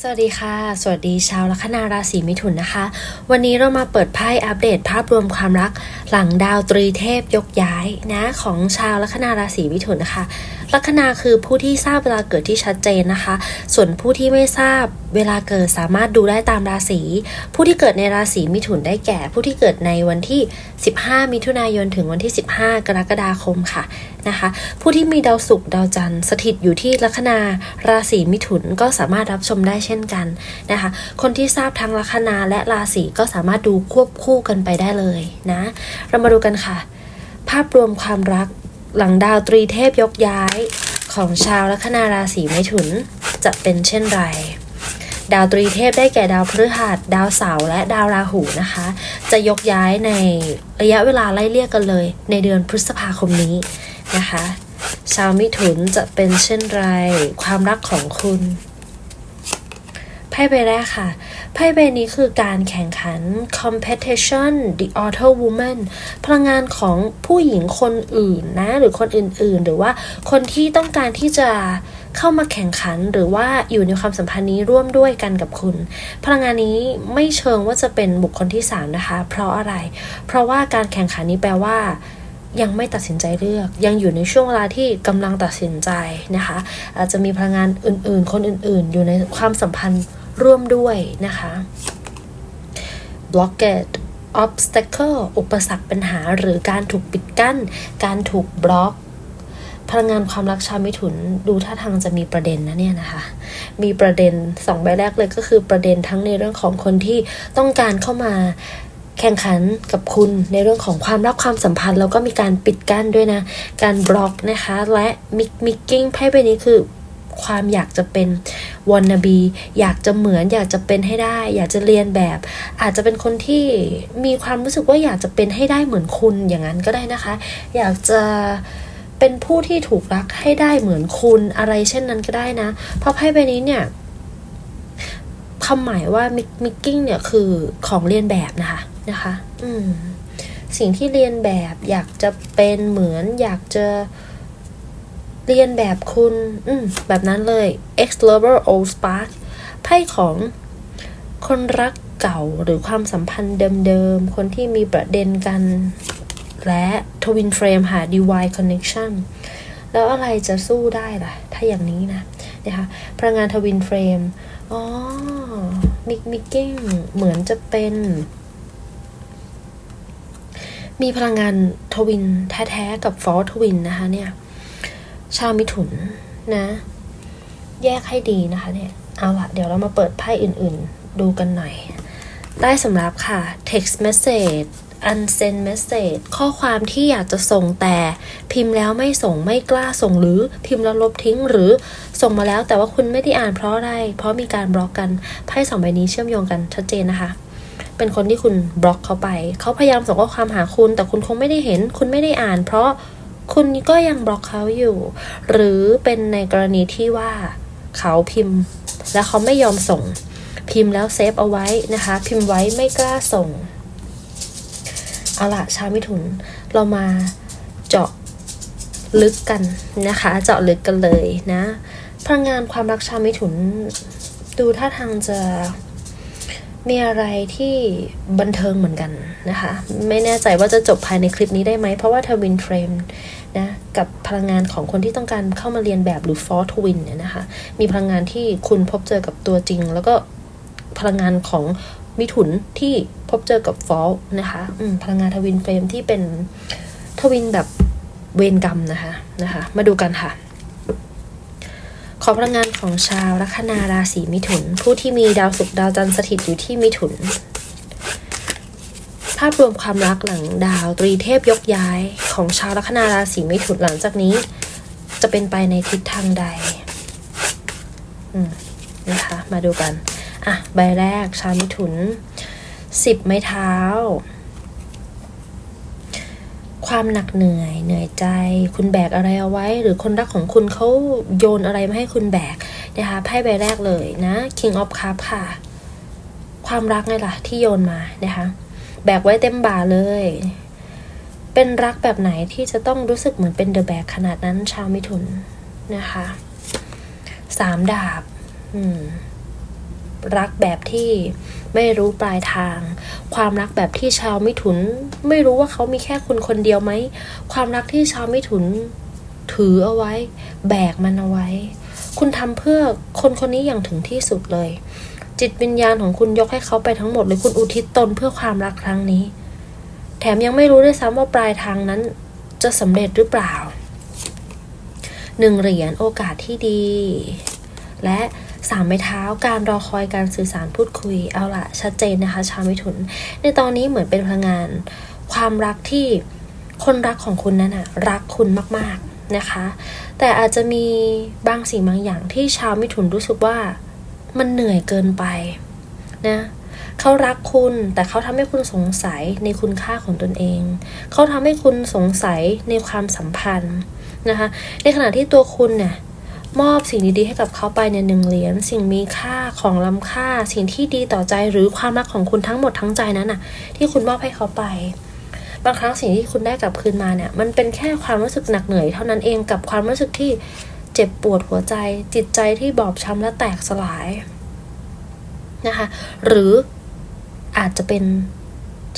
สวัสดีค่ะ สวัสดีชาวลัคนาราศีมิถุนนะคะ วันนี้เรามาเปิดไพ่อัปเดตภาพรวมความรัก หลังดาวตรีเทพยกย้ายนะของชาวลัคนาราศีมิถุนนะคะ ลัคนาคือผู้ที่ทราบเวลาเกิดที่ชัดเจนนะคะ ส่วนผู้ที่ไม่ทราบเวลาเกิดสามารถดูได้ตามราศี ผู้ที่เกิดในราศีมิถุนได้แก่ ผู้ที่เกิดในวันที่ 15 มิถุนายนถึงวันที่ 15 กรกฎาคมค่ะนะคะ ผู้ที่มีดาวศุกร์ดาวจันทร์สถิตอยู่ที่ลัคนาราศีมิถุนก็สามารถรับชมได้เช่นกันนะคะ คนที่ทราบทั้งลัคนาและราศีก็สามารถดูควบคู่กันไปได้เลยนะ เรามาดูกันค่ะ ภาพรวมความรัก หลังดาวตรีเทพยกย้ายของชาวลัคนาราศีมิถุนจะเป็นเช่นไร ดาวตรีเทพได้แก่ดาวพฤหัส ดาวเสาร์และดาวราหูนะคะ จะยกย้ายในระยะเวลาไล่เลี่ยกันเลย ในเดือนพฤษภาคมนี้นะคะ ชาวมิถุนจะเป็นเช่นไร ความรักของคุณไพ่ใบแรกค่ะ ไพ่ใบนี้คือการแข่งขัน competition the author woman พลังงานของผู้หญิงคนอื่นนะ หรือคนอื่นๆ หรือว่าคนที่ต้องการที่จะเข้ามาแข่งขันหรือว่าอยู่ในความสัมพันธ์นี้ร่วมด้วยกันกับคุณ พลังงานนี้ไม่เชิงว่าจะเป็นบุคคลที่ 3 นะคะ เพราะอะไร เพราะว่าการแข่งขันนี้แปลว่ายังไม่ตัดสินใจเลือก ยังอยู่ในช่วงเวลาที่กำลังตัดสินใจนะคะ อาจจะมีพลังงานอื่นๆ คนอื่นๆ อยู่ในความสัมพันธ์ ร่วมด้วยนะคะ blockade obstacle อุปสรรคปัญหาหรือการถูกปิดกั้น การถูกบล็อก พลังงานความรักชาวมิถุนดูท่าทางจะมีประเด็นนะเนี่ยนะคะ มีประเด็นสองใบแรกเลยก็คือประเด็นทั้งในเรื่องของคนที่ต้องการเข้ามาแข่งขันกับคุณในเรื่องของความรักความสัมพันธ์ แล้วก็มีการปิดกั้นด้วยนะ การบล็อกนะคะ และมิกมิกกิ้งไพ่ใบนี้คือ ความอยากจะเป็นว a น n บีอยากจะเหมือนอยากจะเป็นให้ได้ อยากจะเรียนแบบ อาจจะเป็นคนที่มีความรู้สึกว่าอยากจะเป็นให้ได้เหมือนคุณอย่างนั้นก็ได้นะคะ อยากจะเป็นผู้ที่ถูกรักให้ได้เหมือนคุณอะไรเช่นนั้นก็ได้นะ เพราะไพ่ใบนี้เนี่ยคำหมายว่ามิกมิกกิ้งเนี่ยคือของเรียนแบบนะคะนะคะ อืมสิ่งที่เรียนแบบอยากจะเป็นเหมือนอยากจะเเรียนแบบคุณอืแบบนั้นเลย ex lover old spark ไพ่ของคนรักเก่าหรือความสัมพันธ์เดิมๆ คนที่มีประเด็นกัน และ twin flame หา divine connection แล้วอะไรจะสู้ได้ล่ะ ถ้าอย่างนี้นะนะคะพลังงานทวินเฟรมอ๋อมิกมิกกิ้งเหมือนจะเป็น มีพลังงานทวินแท้ๆกับฟอร์ทวินนะคะเนี่ย ชาวมิถุนนะ แยกให้ดีนะคะเนี่ย เอาละเดี๋ยวเรามาเปิดไพ่อื่นๆ ดูกันหน่อยได้สำหรับค่ะ text message unsend message ข้อความที่อยากจะส่งแต่พิมพ์แล้วไม่ส่งไม่กล้าส่งหรือพิมพ์แล้วลบทิ้งหรือส่งมาแล้วแต่ว่าคุณไม่ได้อ่านเพราะอะไร เพราะมีการบล็อกกันไพ่สองใบนี้เชื่อมโยงกันชัดเจนนะคะเป็นคนที่คุณบล็อกเขาไป เขาพยายามส่งข้อความหาคุณ แต่คุณคงไม่ได้เห็น คุณไม่ได้อ่าน เพราะ คุณก็ยังบล็อกเขาอยู่ หรือเป็นในกรณีที่ว่าเขาพิมพ์ แล้วเขาไม่ยอมส่ง พิมพ์แล้วเซฟเอาไว้นะคะ พิมพ์ไว้ไม่กล้าส่ง เอาละชาวมิถุน เรามาเจาะลึกกันนะคะ เจาะลึกกันเลยนะพลังงานความรักชาวมิถุน ดูท่าทางจะ มีอะไรที่บันเทิงเหมือนกันนะคะ ไม่แน่ใจว่าจะจบภายในคลิปนี้ได้ไหม เพราะว่าทวินเฟรมนะกับพลังงานของคนที่ต้องการเข้ามาเรียนแบบหรือฟอร์ทวินเนี่ยนะคะ มีพลังงานที่คุณพบเจอกับตัวจริง แล้วก็พลังงานของมิถุนที่พบเจอกับฟอลนะคะพลังงานทวินเฟรมที่เป็นทวินแบบเวรกรรมนะคะนะคะ มาดูกันค่ะ ขอพลังงานของชาวลัคนาราศีมิถุน ผู้ที่มีดาวศุกร์ดาวจันทร์สถิตอยู่ที่มิถุน ภาพรวมความรักหลังดาวตรีเทพยกย้ายของชาวลัคนาราศีมิถุนหลังจากนี้ จะเป็นไปในทิศทางใดนะคะมาดูกัน อะ ใบแรกชาวมิถุนสิบไม้เท้า ความหนักเหนื่อยเหนื่อยใจ คุณแบกอะไรเอาไว้ หรือคนรักของคุณเขาโยนอะไรมาให้คุณแบกนะคะไพ่ใบแรกเลยนะ King of Cup ค่ะ ความรักไงล่ะที่โยนมานะคะแบกไว้เต็มบ่าเลย เป็นรักแบบไหนที่จะต้องรู้สึกเหมือนเป็นเดอะแบกขนาดนั้นชาวมิถุนนะคะสามดาบ อืม รักแบบที่ไม่รู้ปลายทาง ความรักแบบที่ชาวมิถุน ไม่รู้ว่าเขามีแค่คุณคนเดียวไหม ความรักที่ชาวมิถุนถือเอาไว้ แบกมันเอาไว้ คุณทำเพื่อคนคนนี้อย่างถึงที่สุดเลย จิตวิญญาณของคุณยกให้เขาไปทั้งหมดเลยคุณอุทิศตนเพื่อความรักครั้งนี้ แถมยังไม่รู้ด้วยซ้ำว่าปลายทางนั้น จะสำเร็จหรือเปล่าหนึ่งเหรียญโอกาสที่ดี และ สามไม้เท้าการรอคอยการสื่อสารพูดคุยเอาละชัดเจนนะคะ ชาวมิถุน ในตอนนี้เหมือนเป็นพลังงาน ความรักที่คนรักของคุณนั้นอะรักคุณมากๆนะคะ แต่อาจจะมีบางสิ่งบางอย่างที่ชาวมิถุนรู้สึกว่ามันเหนื่อยเกินไปนะเขารักคุณแต่เขาทำให้คุณสงสัยในคุณค่าของตนเอง เขาทำให้คุณสงสัยในความสัมพันธ์นะคะ ในขณะที่ตัวคุณเนี่ย มอบสิ่งดีๆให้กับเขาไปในหนึ่งเหรียญสิ่งมีค่าของล้ำค่า สิ่งที่ดีต่อใจหรือความรักของคุณทั้งหมดทั้งใจนั้นน่ะ ที่คุณมอบให้เขาไป บางครั้งสิ่งที่คุณได้กลับคืนมาเนี่ย มันเป็นแค่ความรู้สึกหนักเหนื่อยเท่านั้นเองกับความรู้สึกที่เจ็บปวดหัวใจ จิตใจที่บอบช้ำและแตกสลายนะคะ หรืออาจจะเป็น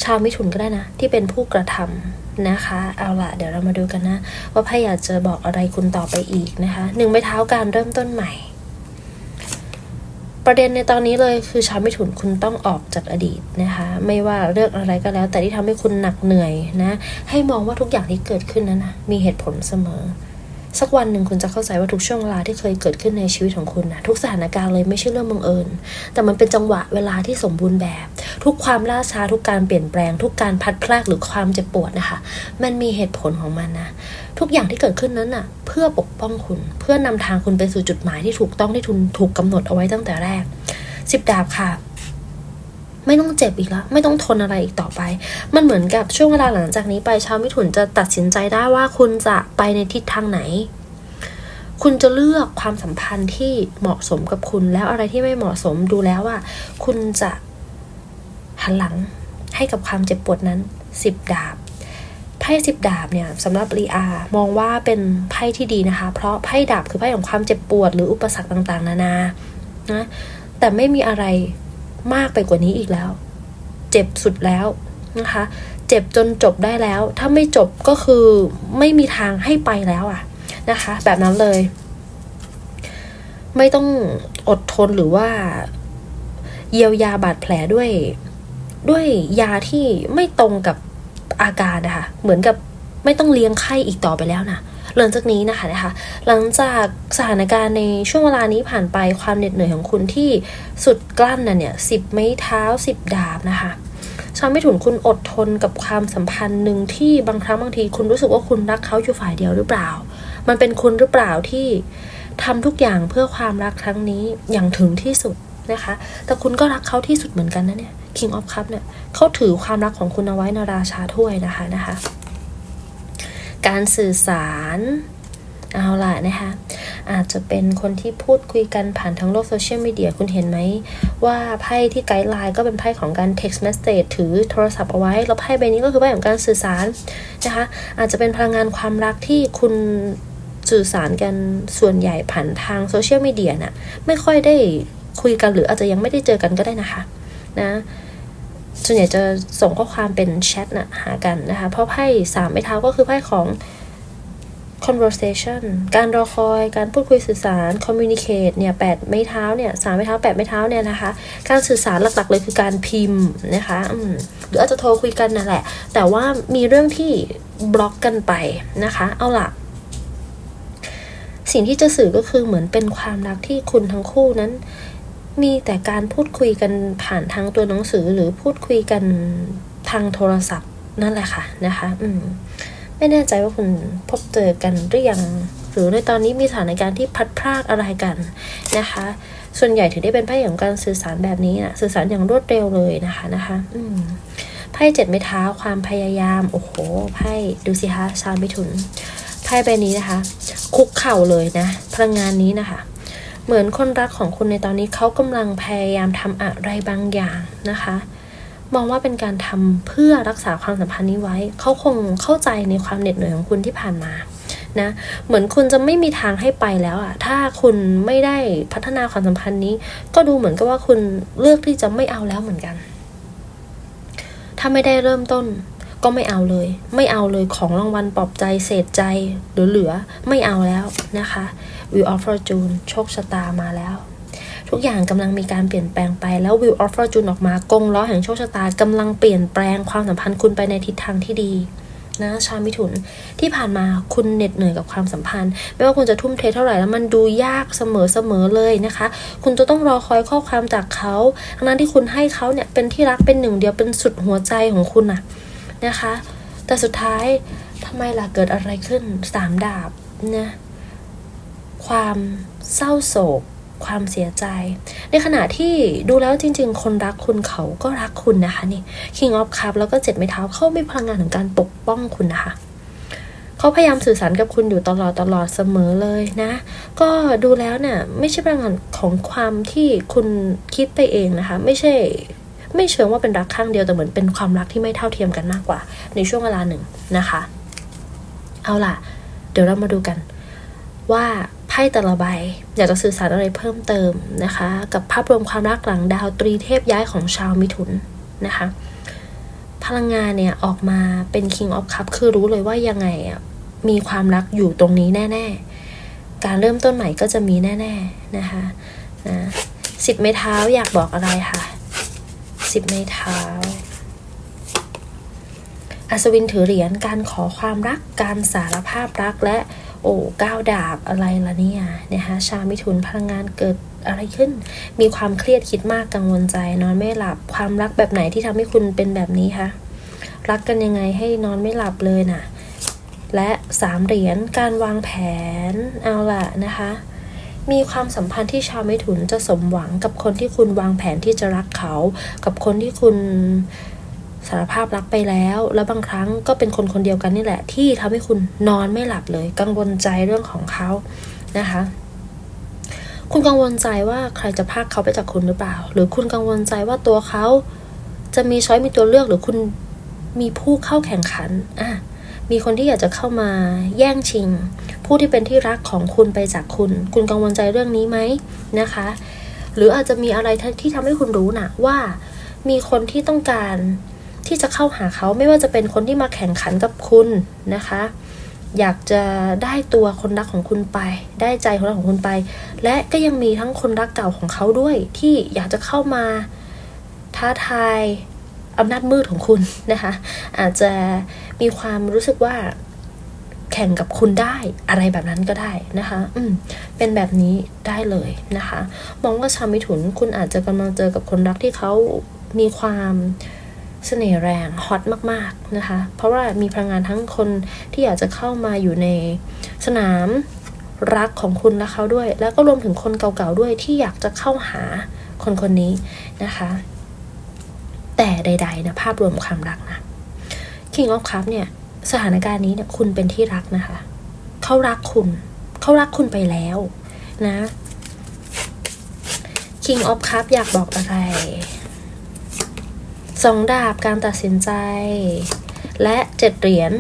ชาวมิถุนก็ได้นะ ที่เป็นผู้กระทำ นะคะ เอาละเดี๋ยวเรามาดูกันนะ ว่าไพ่อยากจะบอกอะไรคุณต่อไปอีกนะคะหนึ่งไม้เท้าการเริ่มต้นใหม่ ประเด็นในตอนนี้เลยคือชาวมิถุนคุณต้องออกจากอดีตนะคะ ไม่ว่าเรื่องอะไรก็แล้ว แต่ที่ทำให้คุณหนักเหนื่อยนะ ให้มองว่าทุกอย่างที่เกิดขึ้นนั้นนะมีเหตุผลเสมอ สักวันหนึ่งคุณจะเข้าใจว่าทุกช่วงเวลาที่เคยเกิดขึ้นในชีวิตของคุณนะทุกสถานการณ์เลยไม่ใช่เรื่องบังเอิญ แต่มันเป็นจังหวะเวลาที่สมบูรณ์แบบ ทุกความล่าช้าทุกการเปลี่ยนแปลง ทุกการพัดพลากหรือความเจ็บปวดนะคะ มันมีเหตุผลของมันนะทุกอย่างที่เกิดขึ้นนั้นน่ะ เพื่อปกป้องคุณ เพื่อนำทางคุณไปสู่จุดหมายที่ถูกต้องที่ทุนถูกกำหนดเอาไว้ตั้งแต่แรกสิบดาบค่ะ ไม่ต้องเจ็บอีกแล้วไม่ต้องทนอะไรอีกต่อไป มันเหมือนกับช่วงเวลาหลังจากนี้ไปชาวมิถุนจะตัดสินใจได้ว่าคุณจะไปในทิศทางไหน คุณจะเลือกความสัมพันธ์ที่เหมาะสมกับคุณแล้วอะไรที่ไม่เหมาะสมดูแล้วว่า คุณจะหันหลังให้กับความเจ็บปวดนั้นสิบดาบไพ่สิบดาบเนี่ยสำหรับรีอามองว่าเป็นไพ่ที่ดีนะคะ เพราะไพ่ดาบคือไพ่ของความเจ็บปวดหรืออุปสรรคต่างๆ นานานะแต่ไม่มีอะไร มากไปกว่านี้อีกแล้ว เจ็บสุดแล้วนะคะ เจ็บจนจบได้แล้ว ถ้าไม่จบก็คือไม่มีทางให้ไปแล้วอะนะคะ แบบนั้นเลย ไม่ต้องอดทนหรือว่า เยียวยาบาดแผลด้วย ด้วยยาที่ไม่ตรงกับอาการนะคะเหมือนกับไม่ต้องเลี้ยงไข้อีกต่อไปแล้วนะ หลังจากนี้นะคะนะคะ หลังจากสถานการณ์ในช่วงเวลานี้ผ่านไปความเหน็ดเหนื่อยของคุณที่สุดกลั้นน่ะเนี่ยสิบไม้เท้าสิบดาบนะคะชาวไม่ถุนคุณอดทนกับความสัมพันธ์หนึ่งที่บางครั้งบางทีคุณรู้สึกว่าคุณรักเขาอยู่ฝ่ายเดียวหรือเปล่า มันเป็นคุณหรือเปล่าที่ทำทุกอย่างเพื่อความรักครั้งนี้อย่างถึงที่สุดนะคะ แต่คุณก็รักเขาที่สุดเหมือนกันนะเนี่ย King of Cup เนี่ยเขาถือความรักของคุณเอาไว้ในราชาถ้วยนะคะนะคะ การสื่อสารเอาล่ะนะคะอาจจะเป็นคนที่พูดคุยกันผ่านทางโลกโซเชียลมีเดียคุณเห็นไหม ว่าไพ่ที่ไกด์ไลน์ก็เป็นไพ่ของการ text message ถือโทรศัพท์เอาไว้ แล้วไพ่ใบนี้ก็คือไพ่ของการสื่อสารนะคะอาจจะเป็นพลังงานความรักที่คุณสื่อสารกันส่วนใหญ่ผ่านทางโซเชียลมีเดียน่ะไม่ค่อยได้คุยกันหรืออาจจะยังไม่ได้เจอกันก็ได้นะคะนะ ส่วนใหญ่จะส่งข้อความเป็นแชทนะหากันนะคะ เพราะไพ่สามไม้เท้าก็คือไพ่ของ conversation การรอคอยการพูดคุยสื่อสาร communicate เนี่ยแปดไม้เท้าเนี่ยสามไม้เท้าแปดไม้เท้าเนี่ยนะคะ การสื่อสารหลักๆเลยคือการพิมพ์นะคะหรืออาจจะโทรคุยกันนั่นแหละ แต่ว่ามีเรื่องที่บล็อกกันไปนะคะ เอาล่ะสิ่งที่จะสื่อก็คือเหมือนเป็นความรักที่คุณทั้งคู่นั้น มีแต่การพูดคุยกันผ่านทางตัวหนังสือหรือพูดคุยกันทางโทรศัพท์นั่นแหละค่ะนะคะ อืม ไม่แน่ใจว่าคุณพบเจอกันหรือยัง หรือในตอนนี้มีสถานการณ์ที่พัดพรากอะไรกันนะคะ ส่วนใหญ่ถือได้เป็นไพ่ของการสื่อสารแบบนี้นะสื่อสารอย่างรวดเร็วเลยนะคะนะคะ อืมไพ่เจ็ดไม้เท้าความพยายาม โอ้โหไพ่ดูสิคะชาวมิถุนไพ่ใบนี้นะคะ คุกเข่าเลยนะพลังงานนี้นะคะ เหมือนคนรักของคุณในตอนนี้เขากำลังพยายามทำอะไรบางอย่างนะคะ มองว่าเป็นการทำเพื่อรักษาความสัมพันธ์นี้ไว้ เขาคงเข้าใจในความเหน็ดเหนื่อยของคุณที่ผ่านมานะเหมือนคุณจะไม่มีทางให้ไปแล้วอะถ้าคุณไม่ได้พัฒนาความสัมพันธ์นี้ ก็ดูเหมือนกับว่าคุณเลือกที่จะไม่เอาแล้วเหมือนกัน ถ้าไม่ได้เริ่มต้น ก็ไม่เอาเลย ไม่เอาเลยของรางวัลปลอบใจเศษใจหรือเหลือไม่เอาแล้วนะคะ Wheel of Fortune โชคชะตามาแล้ว ทุกอย่างกำลังมีการเปลี่ยนแปลงไปแล้ว Wheel of Fortune ออกมากงล้อแห่งโชคชะตากำลังเปลี่ยนแปลงความสัมพันธ์คุณไปในทิศทางที่ดีนะชาวมิถุนที่ผ่านมาคุณเหน็ดเหนื่อยกับความสัมพันธ์ ไม่ว่าคุณจะทุ่มเทเท่าไหร่แล้วมันดูยากเสมอเสมอเลยนะคะ คุณจะต้องรอคอยข้อความจากเขาทั้งนั้นที่คุณให้เขาเนี่ยเป็นที่รักเป็นหนึ่งเดียวเป็นสุดหัวใจของคุณอะนะคะ แต่สุดท้ายทำไมล่ะเกิดอะไรขึ้นสามดาบนะ ความเศร้าโศก ความเสียใจ ในขณะที่ดูแล้วจริง ๆ คนรักคุณเขาก็รักคุณนะคะนี่ King of Cup แล้วก็เจ็ดไม้เท้าเขาไม่พลังงานของการปกป้องคุณนะคะเขาพยายามสื่อสารกับคุณอยู่ตลอดตลอดเสมอเลยนะ ก็ดูแล้วเนี่ยไม่ใช่พลังงานของความที่คุณคิดไปเองนะคะ ไม่ใช่ไม่เชิงว่าเป็นรักข้างเดียวแต่เหมือนเป็นความรักที่ไม่เท่าเทียมกันมากกว่า ในช่วงเวลาหนึ่งนะคะ เอาล่ะ เดี๋ยวเรามาดูกันว่า ไพ่แต่ละใบ อยากจะสื่อสารอะไรเพิ่มเติมนะคะ กับภาพรวมความรักหลังดาวตรีเทพย้ายของชาวมิถุนนะคะ พลังงานเนี่ยออกมาเป็น King of Cup คือรู้เลยว่ายังไงอะมีความรักอยู่ตรงนี้แน่ ๆ การเริ่มต้นใหม่ก็จะมีแน่ ๆ นะคะนะสิบไม้เท้าอยากบอกอะไรค่ะสิบไม้เท้าอัศวินถือเหรียญการขอความรักการสารภาพรักและ โอ้ก้าวดาบอะไรล่ะเนี่ยนะคะชาวมิถุนพลังงานเกิดอะไรขึ้น มีความเครียดคิดมากกังวลใจ นอนไม่หลับ ความรักแบบไหนที่ทำให้คุณเป็นแบบนี้คะ รักกันยังไงให้นอนไม่หลับเลยน่ะ และสามเหรียญการวางแผน เอาล่ะนะคะ มีความสัมพันธ์ที่ชาวมิถุนจะสมหวังกับคนที่คุณวางแผนที่จะรักเขา กับคนที่คุณ สารภาพรักไปแล้ว แล้วบางครั้งก็เป็นคนคนเดียวกันนี่แหละ ที่ทำให้คุณนอนไม่หลับเลย กังวลใจเรื่องของเขานะคะ คุณกังวลใจว่าใครจะพากเขาไปจากคุณหรือเปล่า หรือคุณกังวลใจว่าตัวเขาจะมีช้อยมีตัวเลือกหรือคุณมีผู้เข้าแข่งขันอะมีคนที่อยากจะเข้ามาแย่งชิง ผู้ที่เป็นที่รักของคุณไปจากคุณ คุณกังวลใจเรื่องนี้ไหมนะคะ หรืออาจจะมีอะไรที่ทำให้คุณรู้นะว่า มีคนที่ต้องการ ที่จะเข้าหาเขาไม่ว่าจะเป็นคนที่มาแข่งขันกับคุณนะคะ อยากจะได้ตัวคนรักของคุณไป ได้ใจคนรักของคุณไป และก็ยังมีทั้งคนรักเก่าของเขาด้วย ที่อยากจะเข้ามาท้าทายอำนาจมืดของคุณนะคะ อาจจะมีความรู้สึกว่าแข่งกับคุณได้อะไรแบบนั้นก็ได้นะคะ อืม เป็นแบบนี้ได้เลยนะคะ มองว่าชาวมิถุนคุณอาจจะกำลังเจอกับคนรักที่เขามีความ เสน่ห์แรงฮอตมากๆนะคะ เพราะว่ามีพลังงานทั้งคนที่อยากจะเข้ามาอยู่ในสนามรักของคุณและเขาด้วย แล้วก็รวมถึงคนเก่าๆด้วยที่อยากจะเข้าหาคนคนนี้นะคะ แต่ใด ๆ นะภาพรวมความรักนะ King of Cup เนี่ยสถานการณ์นี้เนี่ยคุณเป็นที่รักนะคะ เขารักคุณ เขารักคุณไปแล้วนะ King of Cup อยากบอกอะไร สองดาบการตัดสินใจ และเจ็ดเหรียญ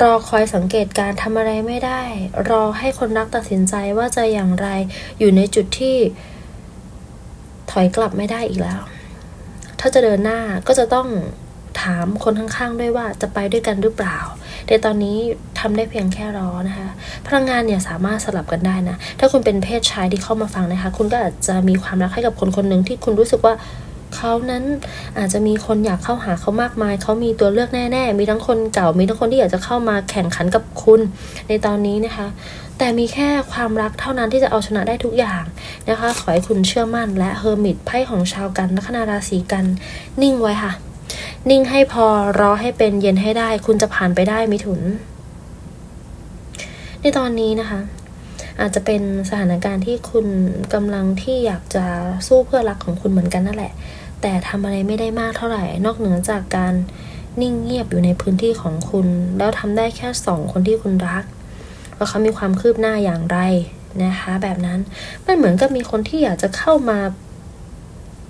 รอคอยสังเกตการทำอะไรไม่ได้ รอให้คนรักตัดสินใจว่าจะอย่างไรอยู่ในจุดที่ ถอยกลับไม่ได้อีกแล้ว ถ้าจะเดินหน้าก็จะต้องถามคนข้างๆด้วยว่าจะไปด้วยกันหรือเปล่า แต่ตอนนี้ทำได้เพียงแค่รอนะคะ พลังงานเนี่ยสามารถสลับกันได้นะ ถ้าคุณเป็นเพศชายที่เข้ามาฟังนะคะ คุณก็อาจจะมีความรักให้กับคนคนหนึ่งที่คุณรู้สึกว่า เขานั้น อาจจะมีคนอยากเข้าหาเขามากมาย เขามีตัวเลือกแน่ ๆ มีทั้งคนเก่า มีทั้งคนที่อยากจะเข้ามาแข่งขันกับคุณ ในตอนนี้นะคะ แต่มีแค่ความรักเท่านั้นที่จะเอาชนะได้ทุกอย่างนะคะ ขอให้คุณเชื่อมั่น และเฮอร์มิตไพ่ของชาวกันลัคนาราศีกัน นิ่งไว้ค่ะ นิ่งให้พอรอให้เป็นเย็นให้ได้ คุณจะผ่านไปได้มิถุน ในตอนนี้นะคะอาจจะเป็นสถานการณ์ที่คุณกำลังที่อยากจะสู้เพื่อรักของคุณเหมือนกันนั่นแหละ แต่ทำอะไรไม่ได้มากเท่าไหร่ นอกเหนือจากการนิ่งเงียบอยู่ในพื้นที่ของคุณ แล้วทำได้แค่สองคนที่คุณรักว่าเขามีความคืบหน้าอย่างไรนะคะ แบบนั้นมันเหมือนกับมีคนที่อยากจะเข้ามา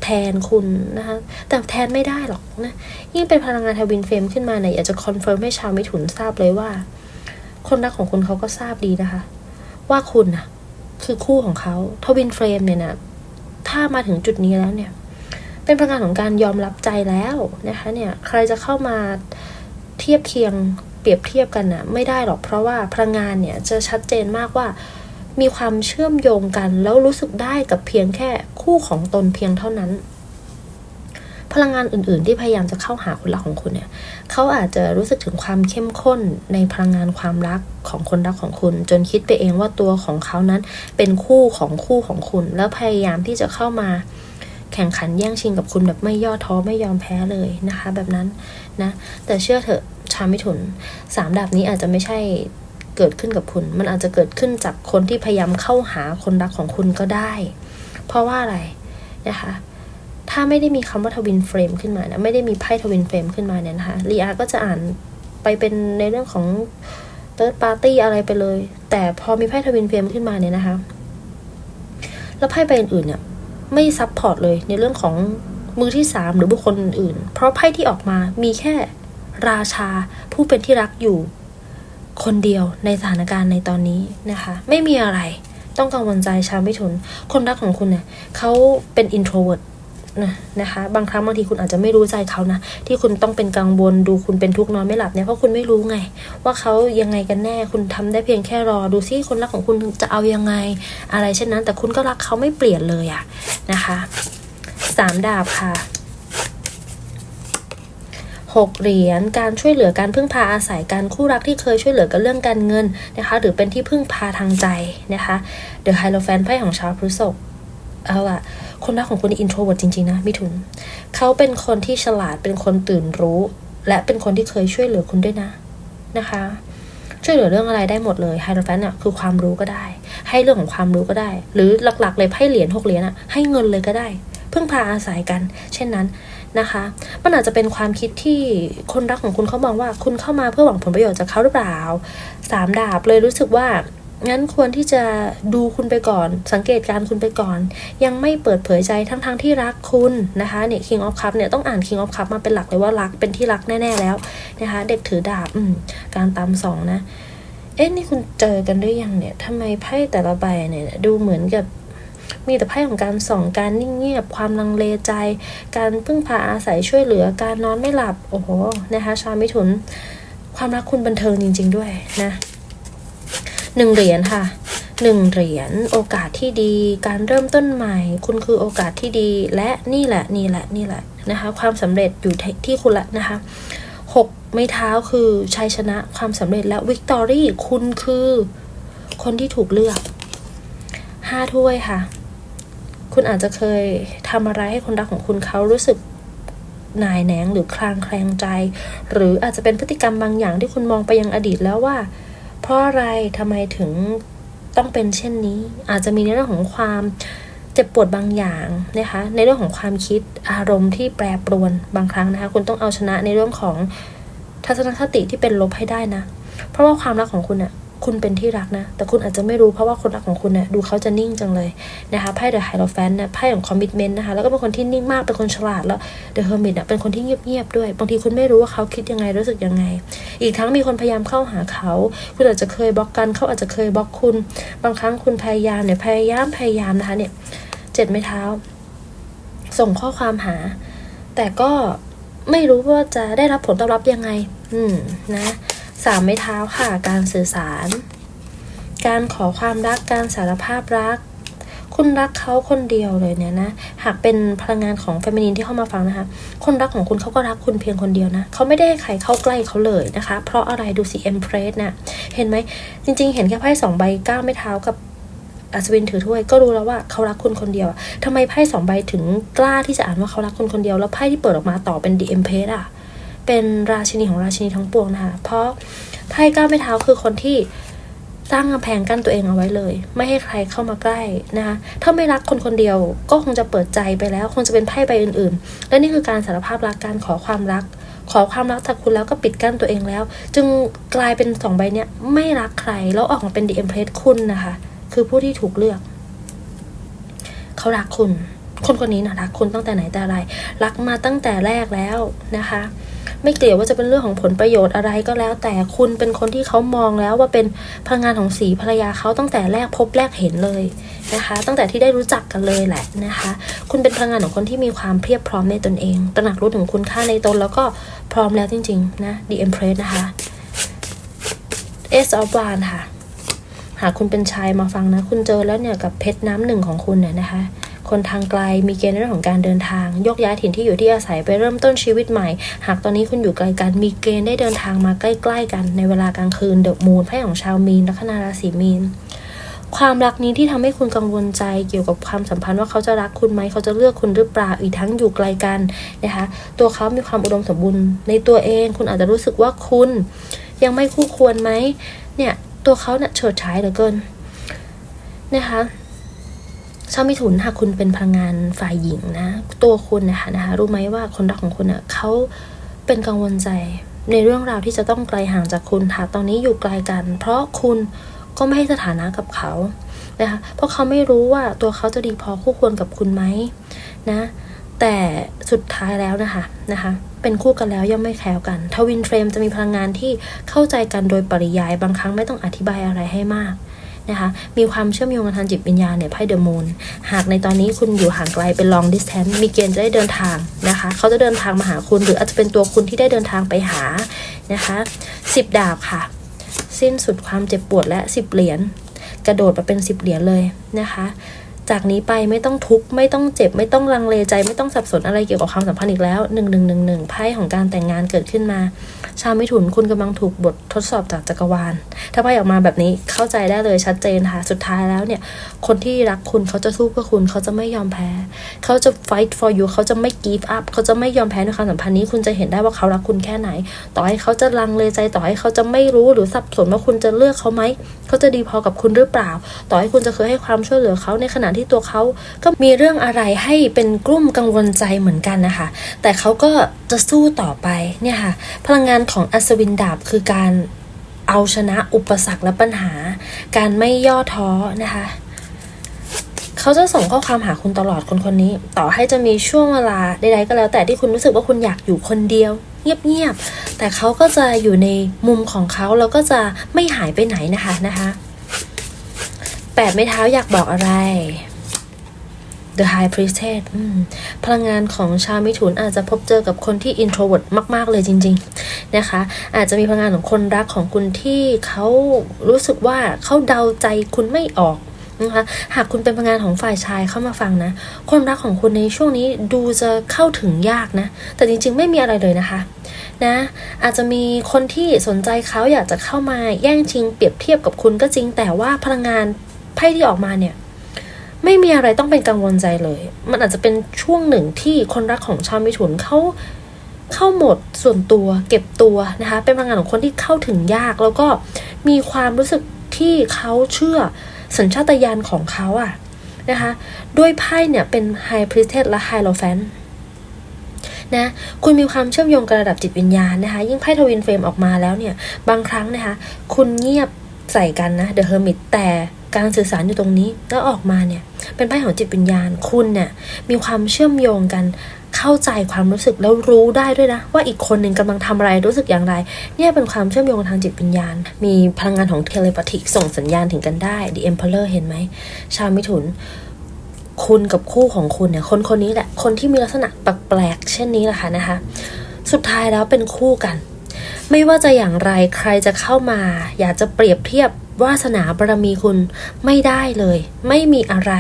แทนคุณนะคะแต่แทนไม่ได้หรอกนะยิ่งเป็นพลังงานทวินเฟรมขึ้นมาเนี่ยอยากจะคอนเฟิร์มให้ชาวมิถุนทราบเลยว่า คนรักของคุณเขาก็ทราบดีนะคะ ว่าคุณนะคือคู่ของเขาทวินเฟรมเนี่ยนะถ้ามาถึงจุดนี้แล้วเนี่ย เป็นพลังงานของการยอมรับใจแล้วนะคะเนี่ยใครจะเข้ามาเทียบเคียงเปรียบเทียบกันนะไม่ได้หรอกเพราะว่าพลังงานเนี่ยจะชัดเจนมากว่ามีความเชื่อมโยงกัน แล้วรู้สึกได้กับเพียงแค่คู่ของตนเพียงเท่านั้น พลังงานอื่น ๆ ที่พยายามจะเข้าหาคนรักของคุณเนี่ยเขาอาจจะรู้สึกถึงความเข้มข้นในพลังงานความรักของคนรักของคุณ จนคิดไปเองว่าตัวของเขานั้นเป็นคู่ของคู่ของคุณ แล้วพยายามที่จะเข้ามา แข่งขันแย่งชิงกับคุณแบบไม่ย่อท้อไม่ยอมแพ้เลยนะคะ แบบนั้นนะแต่เชื่อเถอะชาวมิถุนสามดาบนี้อาจจะไม่ใช่เกิดขึ้นกับคุณ มันอาจจะเกิดขึ้นจากคนที่พยายามเข้าหาคนรักของคุณก็ได้ เพราะว่าอะไรนะคะถ้าไม่ได้มีคำว่าทวินเฟรมขึ้นมานะไม่ได้มีไพ่ทวินเฟรมขึ้นมาเนี่ยนะคะลีอาก็จะอ่านไปเป็นในเรื่องของเติร์ดปาร์ตี้อะไรไปเลย แต่พอมีไพ่ทวินเฟรมขึ้นมาเนี่ยนะคะ แล้วไพ่ใบอื่นๆเนี่ย ไม่ซับพอร์ตเลยในเรื่องของมือที่สามหรือบุคคลอื่น เพราะไพ่ที่ออกมามีแค่ราชาผู้เป็นที่รักอยู่ คนเดียวในสถานการณ์ในตอนนี้นะคะ ไม่มีอะไรต้องกังวลใจชาวมิถุน คนรักของคุณเนี่ยเขาเป็น introvert นะนะคะ บางครั้งบางทีคุณอาจจะไม่รู้ใจเขานะ ที่คุณต้องเป็นกังวลดูคุณเป็นทุกข์นอนไม่หลับเนี่ยเพราะคุณไม่รู้ไง ว่าเขายังไงกันแน่คุณทำได้เพียงแค่รอดูซิคนรักของคุณจะเอายังไง อะไรเช่นนั้น แต่คุณก็รักเขาไม่เปลี่ยนเลยอะนะคะสามดาบค่ะหกเหรียญการช่วยเหลือการพึ่งพาอาศัยการคู่รักที่เคยช่วยเหลือกันเรื่องการเงินนะคะ หรือเป็นที่พึ่งพาทางใจนะคะเดอะไฮโลแฟนไพ่ของชาวพฤษภ เอาล่ะ คนรักของคุณอินโทรเวิร์ดจริง ๆ นะมิถุน เขาเป็นคนที่ฉลาดเป็นคนตื่นรู้ และเป็นคนที่เคยช่วยเหลือคุณด้วยนะนะคะ ช่วยเหลือเรื่องอะไรได้หมดเลยไฮโลแฟนอะคือความรู้ก็ได้ ให้เรื่องของความรู้ก็ได้ หรือหลักๆ เลยให้เหรียญหกเหรียญอะให้เงินเลยก็ได้ เพึ่งพาอาศัยกัน เช่นนั้นนะคะมันอาจจะเป็นความคิดที่คนรักของคุณเขามองว่าคุณเข้ามาเพื่อหวังผลประโยชน์จากเขาหรือเปล่าสามดาบเลยรู้สึกว่า งั้นควรที่จะดูคุณไปก่อน สังเกตการคุณไปก่อน ยังไม่เปิดเผยใจทั้งๆทที่รักคุณนะคะเนี่ย King of Cup เนี่ยต้องอ่าน King of Cup มาเป็นหลักเลยว่ารักเป็นที่รักแน่ๆแล้วนะคะ เด็กถือดาบการตามสองนะ เอ๊ะนี่คุณเจอกันหรือยังเนี่ยทำไมไพ่แต่ละใบเนี่ยดูเหมือนกับมีแต่ไพ่ของการส่องการนิ่งเงียบ ความลังเลใจ การพึ่งพาอาศัยช่วยเหลือ การนอนไม่หลับ โอ้โห นะคะ ชาวมิถุน ความรักคุณบันเทิงจริง ๆ ด้วยนะ หนึ่งเหรียญค่ะหนึ่งเหรียญโอกาสที่ดี การเริ่มต้นใหม่ คุณคือโอกาสที่ดี และนี่แหละนี่แหละนี่แหละนะคะ ความสำเร็จอยู่ที่คุณละนะคะหกไม้เท้าคือชัยชนะความสำเร็จและวิกตอรี่คุณคือคนที่ถูกเลือกห้าถ้วยค่ะ คุณอาจจะเคยทำอะไรให้คนรักของคุณเขารู้สึกนายแหนงหรือคลางแคลงใจ หรืออาจจะเป็นพฤติกรรมบางอย่างที่คุณมองไปยังอดีตแล้วว่า ราะอะไรทำไมถึงต้องเป็นเช่นนี้ อาจจะมีในเรื่องของความเจ็บปวดบางอย่างนะคะ ในเรื่องของความคิดอารมณ์ที่แปรปรวนบางครั้งนะคะ คุณต้องเอาชนะในเรื่องของทัศนคติที่เป็นลบให้ได้นะ เพราะว่าความรักของคุณอะ คุณเป็นที่รักนะ แต่คุณอาจจะไม่รู้เพราะว่าคนรักของคุณเนี่ยดูเขาจะนิ่งจังเลยนะคะไพ่เดอะไฮโลแฟนเนี่ยไพ่ของคอมมิชเมนต์นะคะแล้วก็เป็นคนที่นิ่งมากเป็นคนฉลาดแล้วเดอะเฮอร์มิตอะเป็นคนที่เงียบๆด้วย บางทีคุณไม่รู้ว่าเขาคิดยังไงรู้สึกยังไง อีกทั้งมีคนพยายามเข้าหาเขา คุณอาจจะเคยบล็อกกันเขาอาจจะเคยบล็อกคุณ บางครั้งคุณพยายามเนี่ยพยายามพยายามนะคะเนี่ยเจ็ดไม้เท้า ส่งข้อความหา แต่ก็ไม่รู้ว่าจะได้รับผลตอบรับยังไง อืมนะ สามไม้เท้าค่ะ การสื่อสาร การขอความรัก การสารภาพรัก คุณรักเขาคนเดียวเลยเนี่ยนะ หากเป็นพลังงานของเฟมินีนที่เข้ามาฟังนะคะ คนรักของคุณเขาก็รักคุณเพียงคนเดียวนะ เขาไม่ได้ใครเข้าใกล้เขาเลยนะคะ เพราะอะไรดูสิเอ็มเพรสเนี่ยเห็นไหม จริง ๆ เห็นแค่ไพ่สองใบก้าวไม่เท้ากับอัศวินถือถ้วยก็รู้แล้วว่าเขารักคุณคนเดียวทำไมไพ่สองใบถึงกล้าที่จะอ่านว่าเขารักคุณคนเดียว แล้วไพ่ที่เปิดออกมาต่อเป็นดีเอ็มเพรสอะ เป็นราชินีของราชินีทั้งปวงนะคะเพราะไพ่ก้าวไม่เท้าคือคนที่สร้างกำแพงกั้นตัวเองเอาไว้เลย ไม่ให้ใครเข้ามาใกล้นะคะถ้าไม่รักคนคนเดียวก็คงจะเปิดใจไปแล้ว คงจะเป็นไพ่ใบอื่นๆ และนี่คือการสารภาพรักการขอความรัก ขอความรักจากคุณแล้วก็ปิดกั้นตัวเองแล้ว จึงกลายเป็นสองใบเนี้ยไม่รักใครแล้วออกมาเป็นดีเอ็มเพรสคุณนะคะ คือผู้ที่ถูกเลือก เขารักคุณ คนคนนี้นะรักคุณตั้งแต่ไหนแต่ไร รักมาตั้งแต่แรกแล้วนะคะ ไม่เกี่ยวว่าจะเป็นเรื่องของผลประโยชน์อะไรก็แล้ว แต่คุณเป็นคนที่เขามองแล้วว่าเป็นพลังงานของสีภรรยาเขาตั้งแต่แรกพบแรกเห็นเลยนะคะ ตั้งแต่ที่ได้รู้จักกันเลยแหละนะคะ คุณเป็นพลังงานของคนที่มีความเพียบพร้อมในตนเอง ตระหนักรู้ถึงคุณค่าในตนแล้วก็พร้อมแล้วจริงๆนะ The Empress นะคะ S of w a n d ค่ะ หากคุณเป็นชายมาฟังนะ คุณเจอแล้วเนี่ยกับเพชรน้ำหนึ่งของคุณเนี่ยนะคะ คนทางไกลมีเกณฑ์ในเรื่องของการเดินทาง ยกย้ายถิ่นที่อยู่ที่อาศัยไปเริ่มต้นชีวิตใหม่ หากตอนนี้คุณอยู่ไกลกันมีเกณฑ์ได้เดินทางมาใกล้ ๆ กันในเวลากลางคืนเดอะมูนไพ่ของชาวมีนลัคนาราศีมีนความรักนี้ที่ทำให้คุณกังวลใจเกี่ยวกับความสัมพันธ์ว่าเขาจะรักคุณไหมเขาจะเลือกคุณหรือเปล่าอีกทั้งอยู่ไกลกันนะคะตัวเขามีความอุดมสมบูรณ์ในตัวเอง คุณอาจจะรู้สึกว่าคุณ ยังไม่คู่ควรไหมเนี่ยตัวเขาเนี่ยเฉิดฉายเหลือเกินนะคะ ชาวมิถุนหากคุณเป็นพลังงานฝ่ายหญิงนะ ตัวคุณนะคะนะคะรู้ไหมว่าคนรักของคุณเน่ะเขาเป็นกังวลใจในเรื่องราวที่จะต้องไกลห่างจากคุณหากตอนนี้อยู่ไกลกัน เพราะคุณก็ไม่ให้สถานะกับเขานะคะเพราะเขาไม่รู้ว่าตัวเขาจะดีพอคู่ควรกับคุณไหมนะ แต่สุดท้ายแล้วนะคะนะคะเป็นคู่กันแล้วย่อมไม่แคล้วกันทวินเฟรมจะมีพลังงานที่เข้าใจกันโดยปริยายบางครั้งไม่ต้องอธิบายอะไรให้มาก นะคะ มีความเชื่อมโยงกันทางจิตวิญญาณเนี่ยไพ่เดอะมูนหากในตอนนี้คุณอยู่ห่างไกลเป็น long distance มีเกณฑ์จะได้เดินทางนะคะ เขาจะเดินทางมาหาคุณ หรืออาจจะเป็นตัวคุณที่ได้เดินทางไปหานะคะสิบดาบค่ะ สิ้นสุดความเจ็บปวดและสิบเหรียญกระโดดมาเป็นสิบเหรียญเลยนะคะ จากนี้ไปไม่ต้องทุกข์ไม่ต้องเจ็บ ไม่ต้องลังเลใจ ไม่ต้องสับสนอะไรเกี่ยวกับความสัมพันธ์อีกแล้วหนึ่งหนึ่งหนึ่งหนึ่งไพ่ของการแต่งงานเกิดขึ้นมา ชาวมิถุนคุณกำลังถูกบททดสอบจากจักรวาล ถ้าไพ่ออกมาแบบนี้เข้าใจได้เลยชัดเจนค่ะ สุดท้ายแล้วเนี่ย คนที่รักคุณเขาจะสู้เพื่อคุณเขาจะไม่ยอมแพ้ เขาจะ fight for you เขาจะไม่ give up เขาจะไม่ยอมแพ้ในความสัมพันธ์นี้ คุณจะเห็นได้ว่าเขารักคุณแค่ไหน ต่อให้เขาจะลังเลใจต่อให้เขาจะไม่รู้หรือสับสนว่าคุณจะเลือกเขาไหมเขาจะดีพอกับคุณหรือเปล่า ต่อให้คุณจะเคยให้ความช่วยเหลือเขาในขณะที่ตัวเขาก็มีเรื่องอะไรให้เป็นกลุ่มกังวลใจเหมือนกันนะคะ แต่เขาก็จะสู้ต่อไปเนี่ยค่ะ พลังงานของอัศวินดาบคือการเอาชนะอุปสรรคและปัญหา การไม่ย่อท้อนะคะเขาจะส่งข้อความหาคุณตลอดคนคนนี้ ต่อให้จะมีช่วงเวลาใดๆก็แล้ว แต่ที่คุณรู้สึกว่าคุณอยากอยู่คนเดียว เงียบๆแต่เขาก็จะอยู่ในมุมของเขาแล้วก็จะไม่หายไปไหนนะคะนะคะแปดไม้เท้าอยากบอกอะไร The High Priestess พลังงานของชาวมิถุนอาจจะพบเจอกับคนที่ introvert มาก ๆ เลยจริง ๆ นะคะ อาจจะมีพลังงานของคนรักของคุณที่เขารู้สึกว่าเขาเดาใจคุณไม่ออกนะคะหากคุณเป็นพลังงานของฝ่ายชายเข้ามาฟังนะ คนรักของคุณในช่วงนี้ดูจะเข้าถึงยากนะ แต่จริงๆ ไม่มีอะไรเลยนะคะ นะ อาจจะมีคนที่สนใจเขาอยากจะเข้ามาแย่งชิงเปรียบเทียบกับคุณก็จริง แต่ว่าพลังงานไพ่ที่ออกมาเนี่ย ไม่มีอะไรต้องเป็นกังวลใจเลย มันอาจจะเป็นช่วงหนึ่งที่คนรักของชาวมิถุนเขาเข้าหมดส่วนตัวเก็บตัวนะคะ เป็นพลังงานของคนที่เข้าถึงยาก แล้วก็มีความรู้สึกที่เขาเชื่อสัญชาตญาณของเขาอะนะคะด้วยไพ่เนี่ยเป็น High Priestess และ High l o f a n นะคุณมีความเชื่อมโยงกับระดับจิตวิญญาณนะคะ ยิ่งไพ่ทวินเฟรมออกมาแล้วเนี่ย บางครั้งนะคะ คุณเงียบ ใส่กันนะ The Hermit แต่การสื่อสารอยู่ตรงนี้แล้วออกมาเนี่ย เป็นไพ่ของจิตวิญญาณคุณเนี่ยมีความเชื่อมโยงกันเข้าใจความรู้สึกแล้วรู้ได้ด้วยนะ ว่าอีกคนหนึ่งกำลังทำอะไรรู้สึกอย่างไร เนี่ยเป็นความเชื่อมโยงทางจิตวิญญาณ มีพลังงานของเทเลปาธิส่งสัญญาณถึงกันได้ The Emperor เห็นไหมชาวมิถุน คุณกับคู่ของคุณเนี่ยคนคนนี้แหละคนที่มีลักษณะแปลกๆเช่นนี้แหละค่ะนะคะ สุดท้ายแล้วเป็นคู่กัน ไม่ว่าจะอย่างไรใครจะเข้ามา อยากจะเปรียบเทียบ วาสนาบารมีคุณไม่ได้เลย ไม่มีอะไร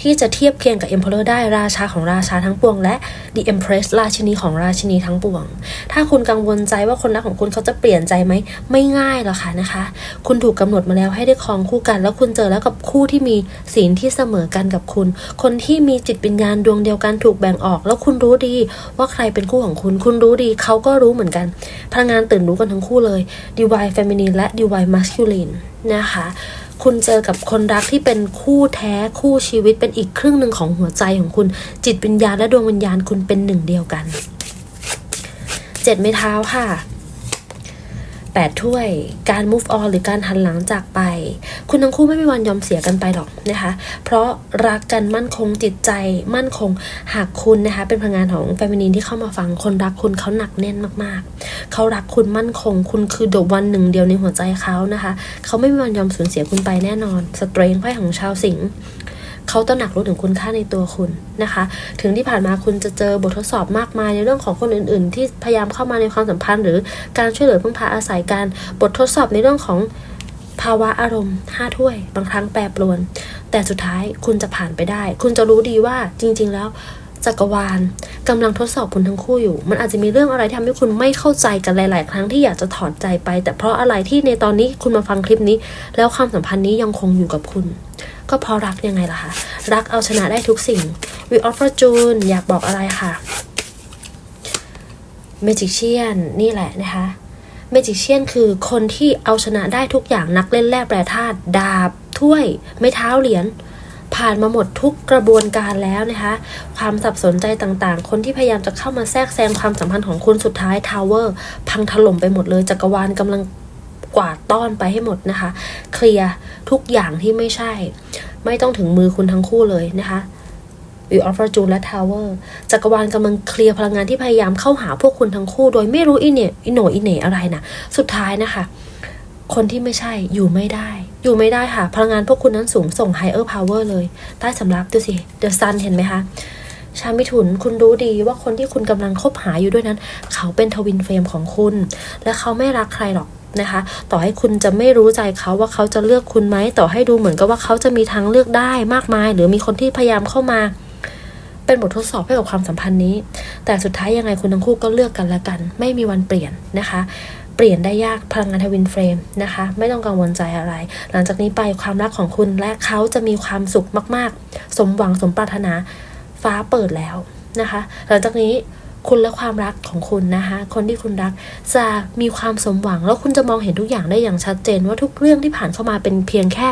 ที่จะเทียบเคียงกับ Emperor ได้ราชาของราชาทั้งปวง และ The Empress ราชินีของราชินีทั้งปวง ถ้าคุณกังวลใจว่าคนรักของคุณเขาจะเปลี่ยนใจไหมไม่ง่ายหรอกค่ะนะคะ คุณถูกกำหนดมาแล้วให้ได้ครองคู่กัน แล้วคุณเจอแล้วกับคู่ที่มีศีลที่เสมอกันกับคุณ คนที่มีจิตวิญญาณดวงเดียวกันถูกแบ่งออก แล้วคุณรู้ดีว่าใครเป็นคู่ของคุณ คุณรู้ดีเขาก็รู้เหมือนกัน พลังงานตื่นรู้กันทั้งคู่เลย Divine Feminine และ Divine Masculine นะคะ คุณเจอกับคนรักที่เป็นคู่แท้คู่ชีวิตเป็นอีกครึ่งหนึ่งของหัวใจของคุณ จิตวิญญาณและดวงวิญญาณคุณเป็นหนึ่งเดียวกัน เจ็ดไม้เท้าค่ะ แปดถ้วย การ move on หรือการหันหลังจากไป คุณทั้งคู่ไม่มีวันยอมเสียกันไปหรอกนะคะ เพราะรักกันมั่นคงจิตใจมั่นคง หากคุณนะคะ เป็นพลังงานของแฟมินีนที่เข้ามาฟังคนรักคุณเขาหนักแน่นมากๆ เขารักคุณมั่นคง คุณคือเดวันหนึ่งเดียวในหัวใจเขานะคะ เขาไม่มีวันยอมสูญเสียคุณไปแน่นอน สเตรงไพ่ของชาวสิงห์ เขาตระหนักรู้ถึงคุณค่าในตัวคุณนะคะ ถึงที่ผ่านมาคุณจะเจอบททดสอบมากมายในเรื่องของคนอื่น ๆ ที่พยายามเข้ามาในความสัมพันธ์ หรือการช่วยเหลือพึ่งพาอาศัยการบททดสอบในเรื่องของภาวะอารมณ์ห้าถ้วย บางครั้งแปรปรวน แต่สุดท้ายคุณจะผ่านไปได้ คุณจะรู้ดีว่าจริง ๆ แล้ว จักรวาลกำลังทดสอบคุณทั้งคู่อยู่ มันอาจจะมีเรื่องอะไรที่ทำให้คุณไม่เข้าใจกันหลาย ๆ ครั้งที่อยากจะถอดใจไป แต่เพราะอะไรที่ในตอนนี้คุณมาฟังคลิปนี้ แล้วความสัมพันธ์นี้ยังคงอยู่กับคุณ ก็เพราะรักยังไงล่ะคะ รักเอาชนะได้ทุกสิ่ง We offer June อยากบอกอะไรค่ะ Magician นี่แหละนะคะ Magician คือคนที่เอาชนะได้ทุกอย่างนักเล่นแร่แปรธาตุดาบ ถ้วย ไม้เท้าเหรียญ ผ่านมาหมดทุกกระบวนการแล้วนะคะ ความสับสนใจต่างๆ คนที่พยายามจะเข้ามาแทรกแซงความสัมพันธ์ของคุณสุดท้ายทาวเวอร์พังถล่มไปหมดเลยจักรวาลกำลังกวาดต้อนไปให้หมดนะคะ เคลียร์ทุกอย่างที่ไม่ใช่ ไม่ต้องถึงมือคุณทั้งคู่เลยนะคะวิวออฟฟอร์จูนและทาวเวอร์จักรวาลกำลังเคลียร์พลังงานที่พยายามเข้าหาพวกคุณทั้งคู่ โดยไม่รู้อินเนอิโหนอินเนอะไรนะ สุดท้ายนะคะ คนที่ไม่ใช่อยู่ไม่ได้ อยู่ไม่ได้ค่ะ พลังงานพวกคุณนั้นสูงส่ง higher power เลย ใต้สำรับดูสิ The Sun เห็นไหมคะ ชามิถุนคุณรู้ดีว่าคนที่คุณกำลังคบหาอยู่ด้วยนั้น เขาเป็นทวินเฟรมของคุณ และเขาไม่รักใครหรอกนะคะ ต่อให้คุณจะไม่รู้ใจเขาว่าเขาจะเลือกคุณไหม ต่อให้ดูเหมือนกับว่าเขาจะมีทางเลือกได้มากมาย หรือมีคนที่พยายามเข้ามา เป็นบททดสอบให้กับความสัมพันธ์นี้ แต่สุดท้ายยังไงคุณทั้งคู่ก็เลือกกันละกัน ไม่มีวันเปลี่ยนนะคะ เปลี่ยนได้ยากพลังงานทวินเฟรมนะคะ ไม่ต้องกังวลใจอะไร หลังจากนี้ไปความรักของคุณและเขาจะมีความสุขมาก ๆ สมหวังสมปรารถนาฟ้าเปิดแล้วนะคะ หลังจากนี้คุณและความรักของคุณนะคะ คนที่คุณรักจะมีความสมหวัง แล้วคุณจะมองเห็นทุกอย่างได้อย่างชัดเจน ว่าทุกเรื่องที่ผ่านเข้ามาเป็นเพียงแค่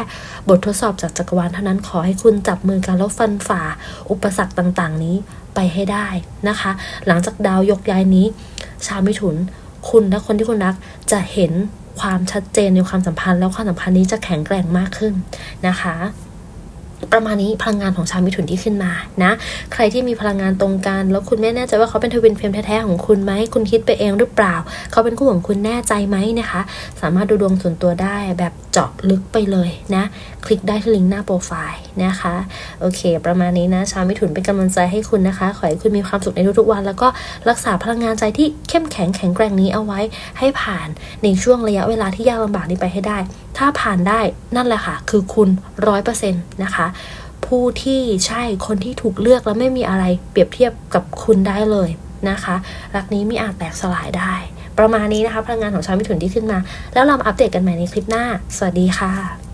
บททดสอบจากจักรวาลเท่านั้นขอให้คุณจับมือกันแล้วฟันฝ่า อุปสรรคต่างๆ นี้ไปให้ได้นะคะ หลังจากดาวยกย้ายนี้ ชาวมิถุน คุณและคนที่คุณรักจะเห็นความชัดเจนในความสัมพันธ์ แล้วความสัมพันธ์นี้จะแข็งแกร่งมากขึ้นนะคะ ประมาณนี้พลังงานของชาวมิถุนที่ขึ้นมานะ ใครที่มีพลังงานตรงกันแล้วคุณไม่แน่ใจว่าเขาเป็นทวินเฟรมแท้ๆของคุณไหมคุณคิดไปเองหรือเปล่า เขาเป็นคู่ของคุณแน่ใจไหมนะคะ สามารถดูดวงส่วนตัวได้แบบเจาะลึกไปเลยนะ คลิกได้ที่ลิงก์หน้าโปรไฟล์ นะคะ โอเค ประมาณนี้นะชาวมิถุนเป็นกำลังใจให้คุณนะคะ ขอให้คุณมีความสุขในทุกๆวัน แล้วก็รักษาพลังงานใจที่เข้มแข็งแข็งแกร่งนี้เอาไว้ให้ผ่านในช่วงระยะเวลาที่ยากลำบากนี้ไปให้ได้ ถ้าผ่านได้นั่นแหละค่ะ คือคุณร้อยเปอร์เซ็นต์นะคะผู้ที่ใช่คนที่ถูกเลือกและไม่มีอะไรเปรียบเทียบกับคุณได้เลยนะคะ รักนี้ไม่อาจแตกสลายได้ ประมาณนี้นะคะพลังงานของชาวมิถุนที่ขึ้นมา แล้วเรามาอัปเดตกันใหม่ในคลิปหน้า สวัสดีค่ะ